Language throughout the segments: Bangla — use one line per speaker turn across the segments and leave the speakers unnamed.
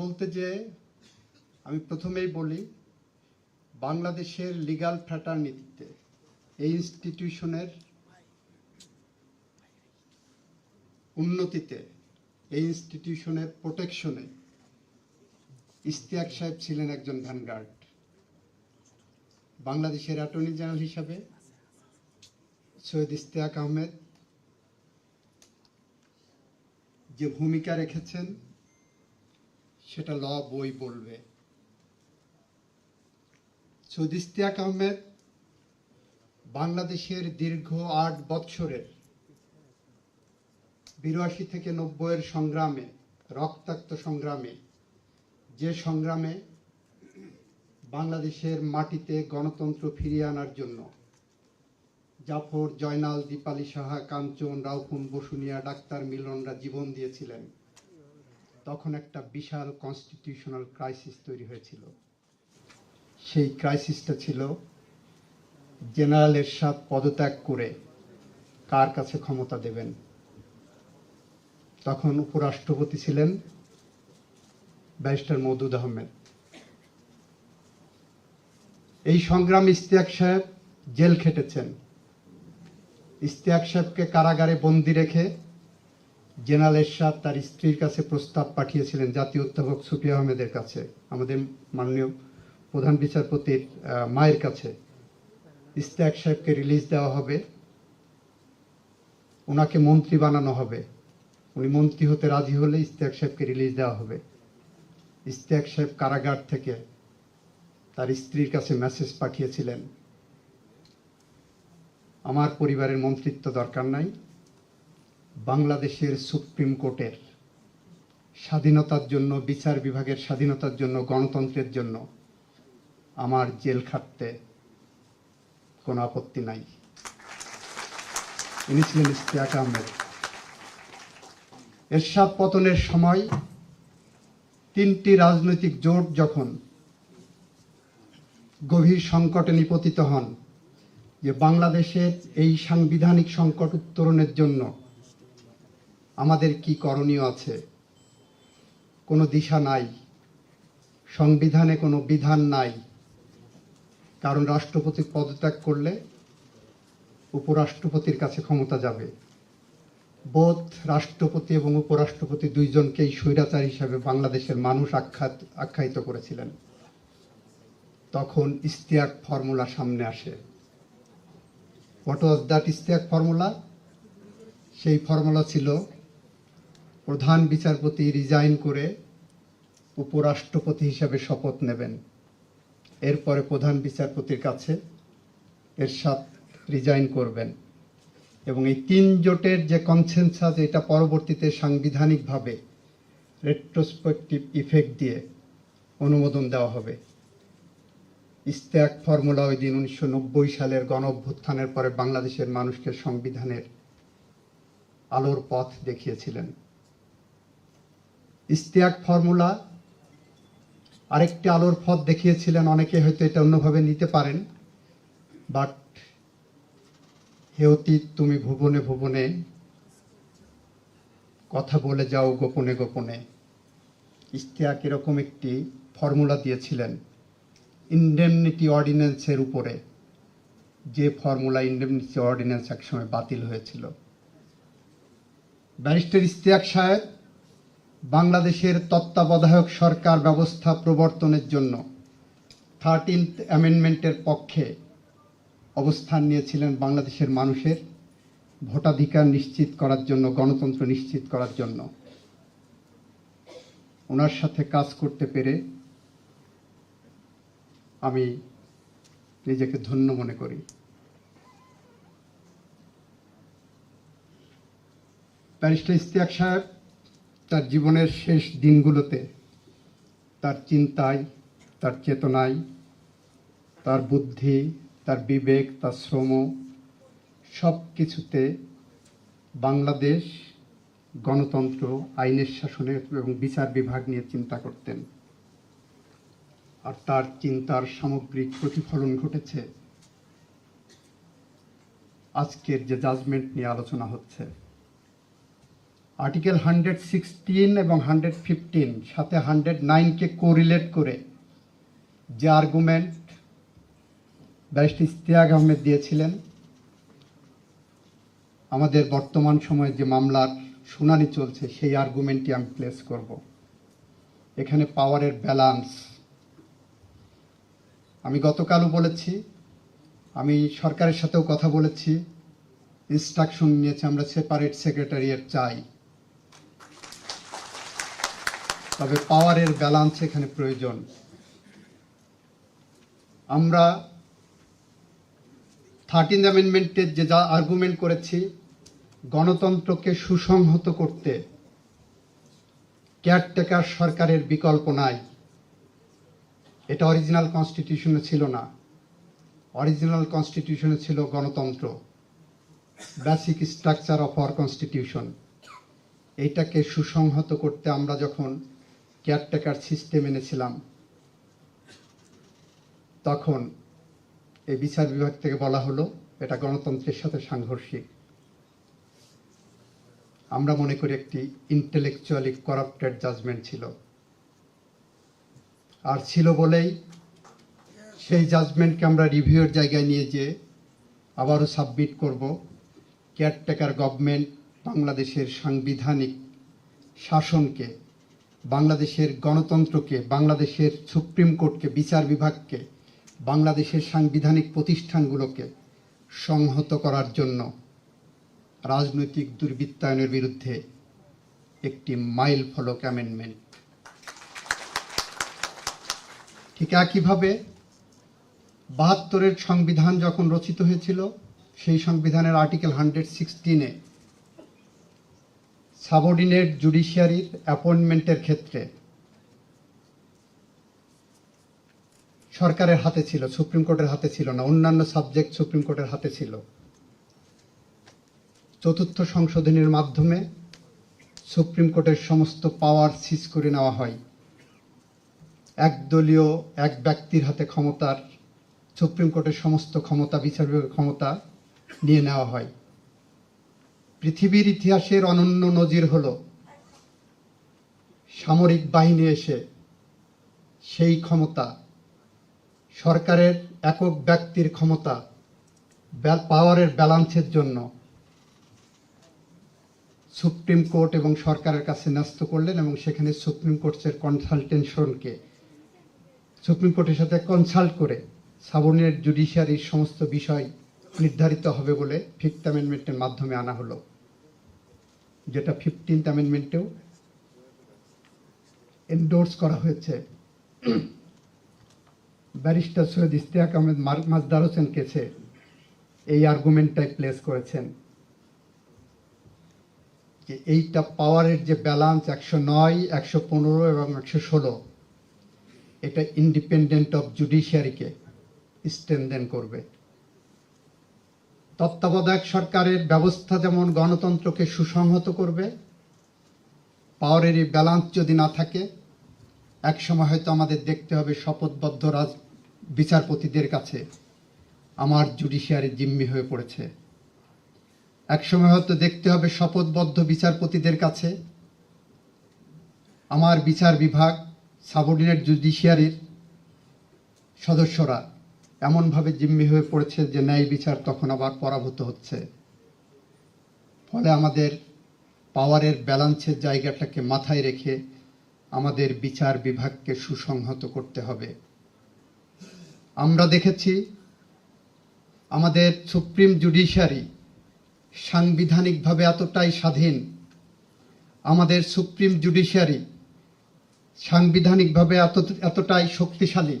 বলতে যে আমি প্রথমেই বলি, বাংলাদেশের লিগাল ফ্র্যাটার্নিটিতে এই ইনস্টিটিউশনের উন্নতিতে, এই ইনস্টিটিউশনের প্রোটেকশনে ইশতিয়াক সাহেব ছিলেন একজন ভ্যানগার্ড বাংলাদেশের অ্যাটর্নি জেনারেল হিসাবে সৈয়দ ইশতিয়াক আহমেদ যে ভূমিকা রেখেছেন সেটা ল বই বলবে। ইশতিয়াক আহমেদ বাংলাদেশের দীর্ঘ আট বৎসরের বিরাশি থেকে নব্বইয়ের সংগ্রামে, রক্তাক্ত সংগ্রামে, যে সংগ্রামে বাংলাদেশের মাটিতে গণতন্ত্র ফিরিয়ে আনার জন্য জাফর জয়নাল দীপালি সাহা, কাঞ্চন, রাউফুন, বসুনিয়া, ডাক্তার মিলনরা জীবন দিয়েছিলেন। তখন একটা বিশাল কনস্টিটিউশনাল ক্রাইসিস তৈরি হয়েছিল। সেই ক্রাইসিসটা ছিল জেনারেল এরশাদ পদত্যাগ করে কার কাছে ক্ষমতা দেবেন? তখন উপরাষ্ট্রপতি ছিলেন ব্যারিস্টার মওদুদ আহমেদ। এই সংগ্রাম ইশতিয়াক সাহেব জেল খেটেছেন। ইশতিয়াক সাহেবকে কারাগারে বন্দি রেখে জেনারেল এরশাদ তার স্ত্রীর কাছে প্রস্তাব পাঠিয়েছিলেন জাতীয় অধ্যাপক সুফি আহমেদের কাছে, আমাদের মাননীয় প্রধান বিচারপতির মায়ের কাছে। ইশতিয়াক সাহেবকে রিলিজ দেওয়া হবে। ওনাকে মন্ত্রী বানানো হবে। উনি মন্ত্রী হতে রাজি হলে ইশতিয়াক সাহেবকে রিলিজ দেওয়া হবে। ইশতিয়াক সাহেব কারাগার থেকে তার স্ত্রীর কাছে মেসেজ পাঠিয়েছিলেন। আমার পরিবারের মন্ত্রিত্ব দরকার নাই। বাংলাদেশের সুপ্রিম কোর্টের স্বাধীনতার জন্য, বিচার বিভাগের স্বাধীনতার জন্য, গণতন্ত্রের জন্য আমার জেল খাটতে কোনো আপত্তি নাই। ইনি ছিলেন ইশতিয়াক আহমেদ। এরশাদ পতনের সময় তিনটি রাজনৈতিক জোট যখন গভীর সংকটে নিপতিত হন, যে বাংলাদেশের এই সাংবিধানিক সংকট উত্তরণের জন্য আমাদের কি করণীয় আছে? কোনো দিশা নাই। সংবিধানে কোনো বিধান নাই। কারণ রাষ্ট্রপতি পদত্যাগ করলে উপরাষ্ট্রপতির কাছে ক্ষমতা যাবে। বোধ রাষ্ট্রপতি এবং উপরাষ্ট্রপতি দুইজনকেই স্বৈরাচার হিসাবে বাংলাদেশের মানুষ আখ্যাত, আখ্যায়িত করেছিলেন। তখন ইস্তিয়াক ফর্মুলা সামনে আসে। What was that Ishtiaq formula? সেই ফর্মুলা ছিল প্রধান বিচারপতি রিজাইন করে উপরাষ্ট্রপতি হিসাবে শপথ নেবেন। এরপরে প্রধান বিচারপতির কাছে এর এরশাদ রিজাইন করবেন। এবং এই তিন জোটের যে কনসেনসাস এটা পরবর্তীতে সাংবিধানিকভাবে রেট্রোস্পেকটিভ ইফেক্ট দিয়ে অনুমোদন দেওয়া হবে। ইস্তেক ফর্মুলা ওই দিন উনিশশো নব্বই সালের গণ অভ্যুত্থানের পরে বাংলাদেশের মানুষকে সংবিধানের আলোর পথ দেখিয়েছিলেন। ইস্তেক ফর্মুলা, আরেকটি আলোর পথ দেখিয়েছিলেন, অনেকে হয়তো এটা অন্যভাবে নিতে পারেন, বাট হে অতীত, তুমি ভুবনে ভুবনে কথা বলে যাও গোপনে গোপনে। ইস্তেয়াক এরকম একটি ফর্মুলা দিয়েছিলেন, ইন্ডেমনিটি অর্ডিন্যান্সের উপরে। যে ফর্মুলা ইন্ডেমনিটি অর্ডিন্যান্স একসময় বাতিল হয়েছিল। ব্যারিস্টার ইস্তেয়াক সাহেব বাংলাদেশের তত্ত্বাবধায়ক সরকার ব্যবস্থা প্রবর্তনের জন্য থার্টিন্থ অ্যামেন্ডমেন্টের পক্ষে অবস্থান নিয়েছিলেন বাংলাদেশের মানুষের ভোটাধিকার নিশ্চিত করার জন্য, গণতন্ত্র নিশ্চিত করার জন্য। ওনার সাথে কাজ করতে পেরে আমি নিজেকে ধন্য মনে করি। ব্যারিস্টার ইস্তিয়াক সাহেব তার জীবনের শেষ দিনগুলোতে তার চিন্তায়, তার চেতনায়, তার বুদ্ধি, তার বিবেক, তার শ্রম সব কিছুতে বাংলাদেশ গণতন্ত্র, আইনের শাসনের এবং বিচার বিভাগ নিয়ে চিন্তা করতেন। আর তার চিন্তার সামগ্রিক প্রতিফলন ঘটেছে। আজকের যে জাজমেন্ট নিয়ে আলোচনা হচ্ছে। আর্টিকেল হান্ড্রেড সিক্সটিন এবং হান্ড্রেড ফিফটিন সাথে হান্ড্রেড নাইনকে কোরিলেট করে যে আর্গুমেন্ট ব্যারিস্টার ইস্তিয়াক আহমেদ দিয়েছিলেন, আমাদের বর্তমান সময়ে যে মামলার শুনানি চলছে, সেই আর্গুমেন্টটি আমি প্লেস করব। এখানে পাওয়ারের ব্যালান্স আমি গতকালও বলেছি, আমি সরকারের সাথেও কথা বলেছি ইনস্ট্রাকশন নিয়েছি, আমরা সেপারেট সেক্রেটারিয়েট চাই। তবে পাওয়ারের ব্যালান্স এখানে প্রয়োজন। আমরা থার্টিন অ্যামেন্ডমেন্টের যে যা আর্গুমেন্ট করেছি, গণতন্ত্রকে সুসংহত করতে কেয়ারটেকার সরকারের বিকল্প নাই। এটা অরিজিনাল কনস্টিটিউশনে ছিল না। অরিজিনাল কনস্টিটিউশনে ছিল গণতন্ত্র। Basic structure of our constitution এইটাকে সুসংহত করতে আমরা যখন কেয়ারটেকার সিস্টেম এনেছিলাম। তখন এই বিচার বিভাগ থেকে বলা হলো, এটা গণতন্ত্রের সাথে সাংঘর্ষিক। আমরা মনে করি একটি ইন্টেলেকচুয়ালি করাপ্টেড জাজমেন্ট ছিল। আর ছিল বলেই সেই জাজমেন্টকে আমরা রিভিউয়ের জায়গায় নিয়ে যেয়ে আবারও সাবমিট করব। কেয়ারটেকার গভর্নমেন্ট বাংলাদেশের সাংবিধানিক শাসনকে বাংলাদেশের গণতন্ত্রকে, বাংলাদেশের সুপ্রিম কোর্টকে, বিচার বিভাগকে, বাংলাদেশের সাংবিধানিক প্রতিষ্ঠানগুলোকে সংহত করার জন্য রাজনৈতিক দুর্বৃত্তায়নের বিরুদ্ধে একটি মাইল ফলক অ্যামেন্ডমেন্ট ঠিক একইভাবে বাহাত্তরের সংবিধান যখন রচিত হয়েছিল, সেই সংবিধানের আর্টিকেল হান্ড্রেড সিক্সটিনে সাবঅর্ডিনেট জুডিশিয়ারির অ্যাপয়েন্টমেন্টের ক্ষেত্রে সরকারের হাতে ছিল, সুপ্রিম কোর্টের হাতে ছিল না, অন্যান্য সাবজেক্ট সুপ্রিম কোর্টের হাতে ছিল। চতুর্থ সংশোধনীর মাধ্যমে সুপ্রিম কোর্টের সমস্ত পাওয়ার সিজ করে নেওয়া হয়। একদলীয় এক ব্যক্তির হাতে ক্ষমতার, সুপ্রিম কোর্টের সমস্ত ক্ষমতা বিচার ক্ষমতা নিয়ে নেওয়া হয়। পৃথিবীর ইতিহাসের অনন্য নজির হল সামরিক বাহিনী এসে সেই ক্ষমতা, সরকারের একক ব্যক্তির ক্ষমতা পাওয়ারের ব্যালান্সের জন্য সুপ্রিম কোর্ট এবং সরকারের কাছে ন্যস্ত করলেন এবং সেখানে সুপ্রিম কোর্টের কনসালটেশনকে, সুপ্রিম কোর্টের সাথে কনসাল্ট করে সাবর্ডিনেট জুডিশিয়ারির সমস্ত বিষয় নির্ধারিত হবে বলে ফিফথ অ্যামেন্ডমেন্টের মাধ্যমে আনা হলো। যেটা ফিফটিন্থ অ্যামেন্ডমেন্টেও এন্ডোর্স করা হয়েছে। ব্যারিস্টার সৈয়দ ইস্তিয়াক আহমেদ মাজদার হোসেন কেছে এই আর্গুমেন্টটাই প্লেস করেছেন। যে এইটা পাওয়ারের যে ব্যালান্স একশো নয়, একশো পনেরো এবং একশো ষোলো, এটা ইন্ডিপেন্ডেন্ট অফ জুডিশিয়ারিকে স্ট্রেনদেন করবে। তত্ত্বাবধায়ক সরকারের ব্যবস্থা যেমন গণতন্ত্রকে সুসংহত করবে পাওয়ারের এই ব্যালান্স যদি না থাকে এক সময় হয়তো আমাদের দেখতে হবে শপথবদ্ধ রাজ বিচারপতিদের কাছে আমার জুডিশিয়ারি জিম্মি হয়ে পড়েছে। এক সময় হয়তো দেখতে হবে শপথবদ্ধ বিচারপতিদের কাছে আমার বিচার বিভাগ সাবঅর্ডিনেট জুডিশিয়ারির সদস্যরা এমনভাবে জিম্মি হয়ে পড়েছে যে ন্যায় বিচার তখন আবার পরাভূত হচ্ছে। ফলে আমাদের পাওয়ারের ব্যালান্সের জায়গাটাকে মাথায় রেখে আমাদের বিচার বিভাগকে সুসংহত করতে হবে। আমরা দেখেছি আমাদের সুপ্রিম জুডিশিয়ারি সাংবিধানিকভাবে এতটাই স্বাধীন। আমাদের সুপ্রিম জুডিশিয়ারি সাংবিধানিকভাবে এত এতটাই শক্তিশালী।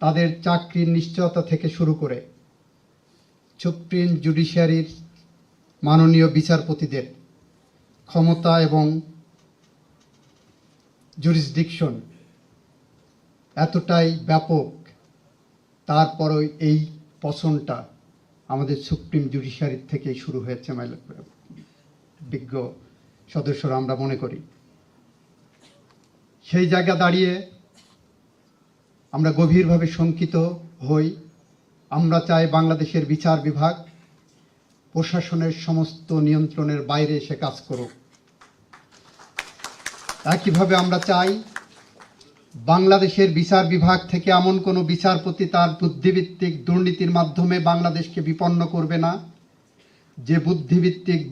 তাদের চাকরির নিশ্চয়তা থেকে শুরু করে সুপ্রিম জুডিশিয়ারির মাননীয় বিচারপতিদের ক্ষমতা এবং জুরিসডিকশন এতটাই ব্যাপক, তারপরও এই পছনটা আমাদের সুপ্রিম জুডিশিয়ারির থেকেই শুরু হয়েছে বিজ্ঞ সদস্যরা আমরা মনে করি। সেই জায়গা দাঁড়িয়ে আমরা গভীরভাবে শঙ্কিত হই। আমরা চাই বাংলাদেশের বিচার বিভাগ প্রশাসনের সমস্ত নিয়ন্ত্রণের বাইরে এসে কাজ করুক। একইভাবে আমরা চাই বাংলাদেশের বিচার বিভাগ থেকে এমন কোনো বিচারপতি তার বুদ্ধিভিত্তিক দুর্নীতির মাধ্যমে বাংলাদেশকে বিপন্ন করবে না, যে বুদ্ধিভিত্তিক